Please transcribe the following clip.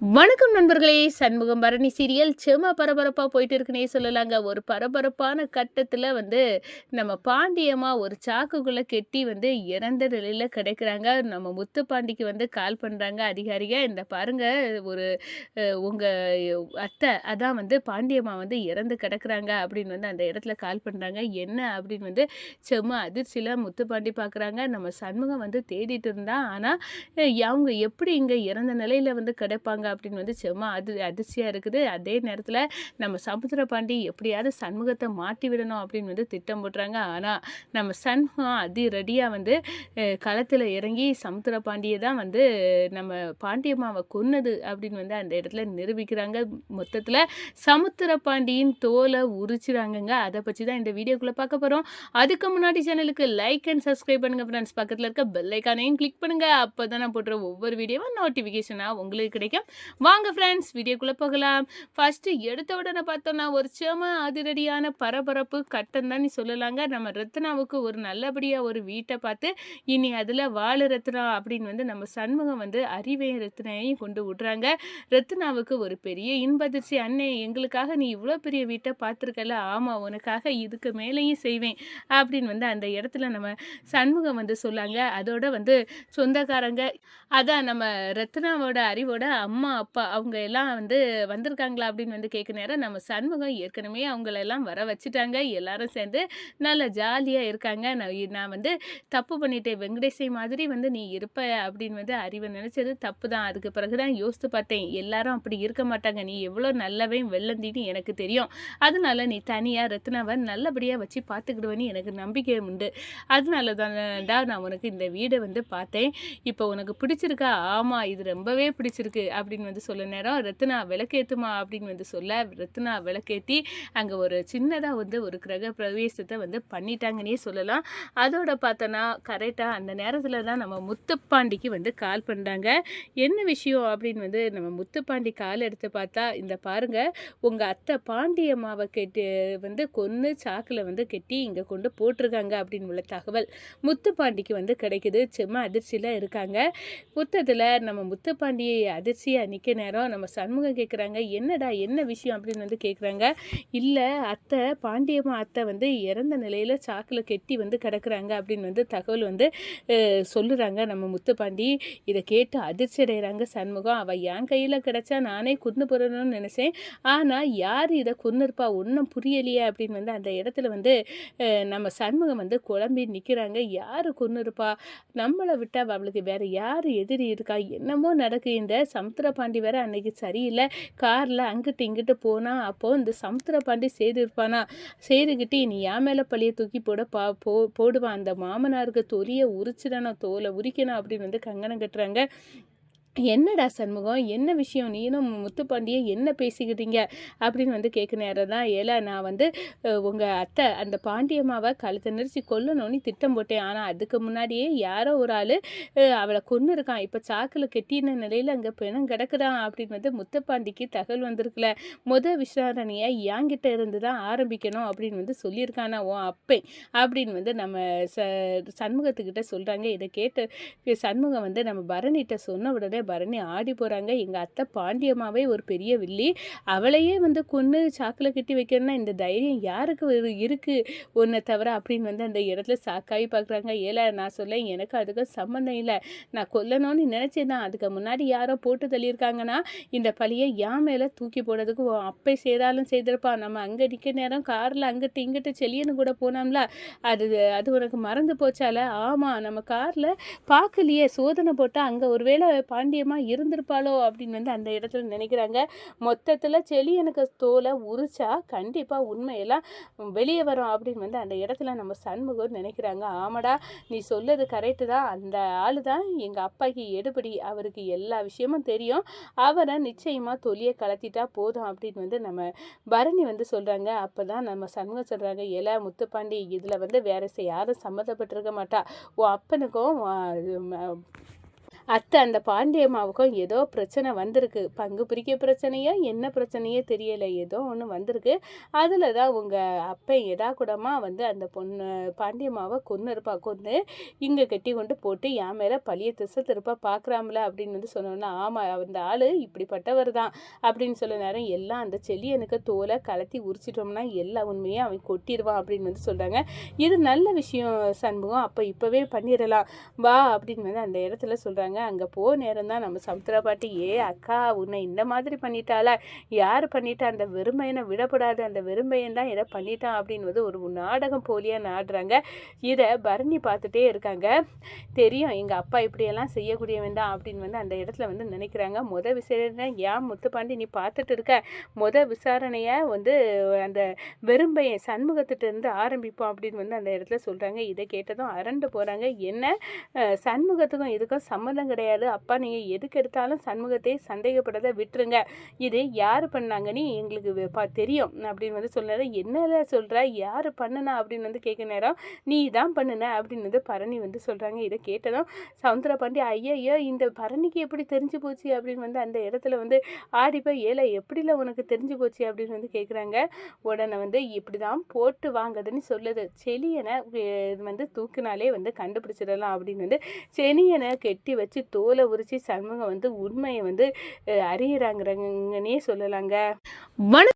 வணக்கம் நண்பர்களே. சண்முகம் பரணி சீரியல் செம பரபரப்பாக போயிட்டு இருக்குன்னே சொல்லலாங்க. ஒரு பரபரப்பான கட்டத்தில் வந்து நம்ம பாண்டியம்மா ஒரு சாக்குக்குள்ளே கெட்டி வந்து இறந்த நிலையில் கிடைக்கிறாங்க. நம்ம முத்து பாண்டிக்கு வந்து கால் பண்ணுறாங்க அதிகாரிக. இந்த பாருங்கள் ஒரு உங்கள் அத்தை அதான் வந்து பாண்டியம்மா வந்து இறந்து கிடக்கிறாங்க அப்படின்னு வந்து அந்த இடத்துல கால் பண்ணுறாங்க என்ன அப்படின்னு வந்து செம்ம அதிர்ச்சியில் முத்து பாண்டி பார்க்குறாங்க நம்ம சண்முகம் வந்து தேடிட்டு இருந்தான். ஆனால் அவங்க எப்படி இங்கே இறந்த நிலையில் வந்து கிடப்பாங்க? அப்படின்னு வந்து செம்ம அது அதிர்ச்சியாக இருக்குது. அதே நேரத்தில் நம்ம சமுத்திர பாண்டி எப்படியாவது சண்முகத்தை மாட்டி விடணும் அப்படின்னு வந்து திட்டம் போடுறாங்க ஆனால் நம்ம சண்முகம் அதிரடியாக வந்து களத்தில் இறங்கி சமுத்திர பாண்டியை தான் வந்து நம்ம பாண்டியம்மாவை கொன்னது அப்படின்னு வந்து அந்த இடத்துல நிரூபிக்கிறாங்க. மொத்தத்தில் சமுத்திர பாண்டியின் தோலை உரிச்சிடாங்கங்க அதை பற்றி தான் இந்த வீடியோக்குள்ளே பார்க்க போகிறோம் அதுக்கு முன்னாடி சேனலுக்கு லைக் அண்ட் சப்ஸ்கிரைப் பண்ணுங்கள் ஃப்ரெண்ட்ஸ் பக்கத்தில் இருக்க பெல் ஐக்கானையும் கிளிக் பண்ணுங்கள் அப்போ தான் நான் போடுற ஒவ்வொரு வீடியோவும் நோட்டிஃபிகேஷனாக உங்களுக்கு கிடைக்கும். வாங்க ஃப்ரெண்ட்ஸ் வீடியோக்குள்ளே போகலாம். ஃபஸ்ட்டு எடுத்த உடனே பார்த்தோன்னா ஒரு செம அதிரடியான பரபரப்பு கட்டம் தான் சொல்லலாங்க. நம்ம ரத்னாவுக்கு ஒரு நல்லபடியாக ஒரு வீட்டை பார்த்து இனி அதில் வாழ ரத்னா அப்படின்னு வந்து நம்ம சண்முகம் வந்து அறிவையும் ரத்னையையும் கொண்டு விட்றாங்க. ரத்னாவுக்கு ஒரு பெரிய இன்பதிர்ச்சி. அண்ணே எங்களுக்காக நீ இவ்வளோ பெரிய வீட்டை பார்த்துருக்கல ஆமாம் உனக்காக இதுக்கு மேலேயும் செய்வேன். அப்படின்னு வந்து அந்த இடத்துல நம்ம சண்முகம் வந்து சொல்லாங்க. அதோட வந்து சொந்தக்காரங்க அதான் நம்ம ரத்னாவோட அறிவோட அம்மா அப்பா அவங்க எல்லாம் வந்து வந்திருக்காங்களா அப்படின்னு வந்து கேட்க நேரம் நம்ம சண்முகம் ஏற்கனவே அவங்களெல்லாம் வர வச்சுட்டாங்க. எல்லாரும் சேர்ந்து நல்லா ஜாலியாக இருக்காங்க. நான் நான் வந்து தப்பு பண்ணிட்டேன். வெங்கடேசை மாதிரி வந்து நீ இருப்ப அப்படின்னு வந்து அறிவை நினச்சது தப்பு தான் அதுக்கு பிறகு தான் யோசித்து பார்த்தேன். எல்லாரும் அப்படி இருக்க மாட்டாங்க. நீ எவ்வளோ நல்லவையும் வெள்ளந்தின்னு எனக்கு தெரியும். அதனால நீ தனியாக ரத்னாவை நல்லபடியாக வச்சு பார்த்துக்கிடுவேன்னு எனக்கு நம்பிக்கை உண்டு. அதனால தான்டா தான் நான் உனக்கு இந்த வீடை வந்து பார்த்தேன். இப்போ உனக்கு பிடிச்சிருக்கா? ஆமாம் இது ரொம்பவே பிடிச்சிருக்கு. அப்படின்னு வந்து சொல்ல நேரம். ரத்னா விளக்கேற்றுமா அப்படின்னு வந்து சொல்ல ரத்னா விளக்கேற்றி அங்கே ஒரு சின்னதாக வந்து ஒரு கிரக பிரவேசத்தை வந்து பண்ணிட்டாங்கன்னே சொல்லலாம். அதோட பார்த்தோன்னா கரெக்டாக அந்த நேரத்தில் தான் நம்ம முத்துப்பாண்டிக்கு வந்து கால் பண்ணுறாங்க என்ன விஷயம் அப்படின்னு வந்து நம்ம முத்துப்பாண்டி கால் எடுத்து பார்த்தா இந்த பாருங்கள் உங்கள் அத்தை பாண்டியம்மாவை கெட்டி வந்து கொன்று சாக்கில் வந்து கெட்டி இங்கே கொண்டு போட்டிருக்காங்க அப்படின்னு உள்ள தகவல் முத்துப்பாண்டிக்கு வந்து கிடைக்குது. செம்ம அதிர்ச்சியில் இருக்காங்க. புத்தத்தில் நம்ம முத்துப்பாண்டியை அதிர்ச்சியாக நிற்க நேரம் நம்ம சண்முகம் கேட்குறாங்க என்னடா என்ன விஷயம்? அப்படின்னு வந்து கேட்குறாங்க இல்லை அத்தை பாண்டியம்மா அத்தை வந்து இறந்த நிலையில் சாக்கில் கெட்டி வந்து கிடக்குறாங்க அப்படின்னு வந்து தகவல் வந்து சொல்லுறாங்க நம்ம முத்துப்பாண்டி. இதை கேட்டு அதிர்ச்சி அடைகிறாங்க சண்முகம். அவள் என் கையில் கிடச்சா நானே குன்னு போடணும்னு நினச்சேன். ஆனால் யார் இதை குன்னிருப்பா? ஒன்றும் புரியலையே. அப்படின்னு வந்து அந்த இடத்துல வந்து நம்ம சண்முகம் வந்து குழம்பி நிற்கிறாங்க யார் குன்னிருப்பா? நம்மளை விட்டால் அவளுக்கு வேறு யார் எதிரி இருக்கா? என்னமோ நடக்கு இந்த சமுத்திரபாண்டி வேற அன்னைக்கு சரியில்லை. காரில் அங்கிட்டு இங்கிட்டு போனால் அப்போது இந்த சமுத்திரபாண்டி செய்திருப்பானா? செய்துக்கிட்டு நீ ஏன் மேலே பழிய தூக்கி போட பா போ போடுவான் அந்த மாமனாருக்கு தொலியை உரிச்சிடணும் தோலை உரிக்கணும் அப்படின்னு வந்து கங்கணம் கட்டுறாங்க. என்னடா சண்முகம்? என்ன விஷயம்? நீனும் முத்துப்பாண்டியை என்ன பேசிக்கிட்டீங்க? அப்படின்னு வந்து கேட்க நேரம் தான். ஏல நான் வந்து உங்கள் அத்தை அந்த பாண்டியம்மாவை கழுத்தை நெரிச்சு கொல்லணும்னு திட்டம் போட்டேன். ஆனால் அதுக்கு முன்னாடியே யாரோ ஒரு ஆள் அவளை கொன்று இருக்கான். இப்போ சாக்கில் கெட்டின நிலையில் அங்கே பிணம் கிடக்குதான் அப்படின்னு வந்து முத்துப்பாண்டிக்கு தகவல் வந்திருக்குல. முத விசாரணையை என்கிட்ட இருந்து தான் ஆரம்பிக்கணும் அப்படின்னு வந்து சொல்லியிருக்கானா? உன் அப்பே அப்படின்னு வந்து நம்ம ச சண்முகத்துக்கிட்ட சொல்கிறாங்க இதை கேட்டு சண்முகம் வந்து நம்ம பரணிகிட்ட சொன்ன உடனே பரணி ஆடி போகிறாங்க எங்கள் அத்தை பாண்டியம்மாவே ஒரு பெரிய வில்லி. அவளையே வந்து கொன்று சாக்கில் கட்டி வைக்கணும்னா இந்த தைரியம் யாருக்கு இருக்குது ஒன்றை தவிர அப்படின்னு வந்து அந்த இடத்துல சாக்காகி பார்க்குறாங்க ஏல நான் சொல்ல எனக்கு அதுக்கும் சம்மந்தம் இல்லை. நான் கொல்லணும்னு நினச்சேன் தான் அதுக்கு முன்னாடி யாரோ போட்டு தள்ளியிருக்காங்கன்னா இந்த பழியை என் மேலே தூக்கி போடுறதுக்கு அப்பை செய்தாலும் செய்திருப்பான் நம்ம அங்கே நிற்க நேரம் காரில் அங்கிட்டு இங்கிட்டு செல்லியன்னு கூட போனோம்ல. அது அது உனக்கு மறந்து போச்சால? ஆமாம் நம்ம காரில் பார்க்கலையே சோதனை போட்டால் அங்கே ஒருவேளை பாண்டிய தைரியமாக இருந்திருப்பாளோ அப்படின்னு வந்து அந்த இடத்துல நினைக்கிறாங்க. மொத்தத்தில் செளி எனக்கு தோலை உரிச்சா கண்டிப்பாக உண்மையெல்லாம் வெளியே வரும் அப்படின்னு வந்து அந்த இடத்துல நம்ம சண்முகம் நினைக்கிறாங்க. ஆமாடா நீ சொல்லது கரெக்டு தான். அந்த ஆள் தான் எங்கள் அப்பாக்கு எடுபடி. அவருக்கு எல்லா விஷயமும் தெரியும். அவரை நிச்சயமாக தொலியை கலத்திட்டா போதும் அப்படின்னு வந்து நம்ம பரணி வந்து சொல்கிறாங்க அப்போ தான் நம்ம சண்முகம் சொல்கிறாங்க எல முத்துப்பாண்டி இதில் வந்து வேறு யாரும் சம்மந்தப்பட்டிருக்க மாட்டா. உன் அப்பனுக்கும் அத்தை அந்த பாண்டியம்மாவுக்கும் ஏதோ பிரச்சனை வந்திருக்கு. பங்கு பிரிக்க பிரச்சனையோ என்ன பிரச்சனையோ தெரியலை. ஏதோ ஒன்று வந்திருக்கு. அதில் தான் உங்கள் அப்பன் எதா கூடமா வந்து அந்த பொண்ணு பாண்டியம்மாவை கொன்று இருப்பா. கொன்று இங்கே கட்டி கொண்டு போட்டு என் மேலே பழைய திசை திருப்ப பார்க்குறாம்ல அப்படின்னு வந்து சொன்னோன்னா ஆமாம் அந்த ஆள் இப்படிப்பட்டவர் தான் அப்படின்னு சொல்ல நேரம் எல்லாம் அந்த செல்லியனுக்கு தோலை கலத்தி உரிச்சிட்டோம்னா எல்லா உண்மையும் அவன் கொட்டிடுவான் அப்படின்னு வந்து சொல்கிறாங்க இது நல்ல விஷயம் சண்முகம். அப்போ இப்போவே பண்ணிடலாம். வா அப்படின்னு வந்து அந்த இடத்துல சொல்கிறாங்க அங்கே போ நேரம் தான் நம்ம சமுத்திரா பாட்டி ஏ அக்கா உன்னை இந்த மாதிரி பண்ணிட்டாளா? யார் பண்ணிட்டா? அந்த வெறுமையனை விடப்படாது அந்த வெறுமையன் தான் எதை பண்ணிட்டான் அப்படின்வது ஒரு நாடகம் போலியாக நாடுறாங்க. இதை பரணி பார்த்துட்டே இருக்காங்க. தெரியும் எங்கள் அப்பா இப்படியெல்லாம் செய்யக்கூடியவன் தான் அப்படின்னு வந்து அந்த இடத்துல வந்து நினைக்கிறாங்க. முத விசாரணை ஏன் முத்துப்பாண்டி நீ பார்த்துட்டு இருக்க? முத விசாரணையை வந்து அந்த வெறும்பையன் சண்முகத்திட்டேருந்து ஆரம்பிப்போம் அப்படின்னு வந்து அந்த இடத்துல சொல்கிறாங்க இதை கேட்டதும் அரண்டு போகிறாங்க என்ன? சண்முகத்துக்கும் இதுக்கும் சம்மந்தம் கிடையாது. அப்பா நீங்கள் எதுக்கு எடுத்தாலும் சண்முகத்தை சந்தேகப்படாத விட்டுருங்க. இது யார் பண்ணாங்கன்னு எங்களுக்கு வே- பா- தெரியும். அப்படின்னு வந்து சொன்னாரு என்னல சொல்கிற யார் பண்ணுனா? அப்படின்னு வந்து கேட்க நேரம் நீ தான் பண்ணுன? அப்படின்னு வந்து பரணி வந்து சொல்கிறாங்க இதை கேட்டதும் சவுந்தர பாண்டி ஐயையோ இந்த பரணிக்கு எப்படி தெரிஞ்சு போச்சு? அப்படின்னு வந்து அந்த இடத்துல வந்து ஆடி போய் ஏல எப்படில உனக்கு தெரிஞ்சு போச்சு? அப்படின்னு வந்து கேட்குறாங்க. உடனே வந்து இப்படி தான் போட்டு வாங்குதுன்னு சொல்லுது. செலியனை இது வந்து தூக்குனாலே வந்து கண்டுபிடிச்சிடலாம். அப்படின்னு வந்து செனியனை கெட்டி வச்சு தோலை உரிச்சு சண்முகம் வந்து உண்மையை வந்து அஹ், சொல்லலாங்க. வணக்கம்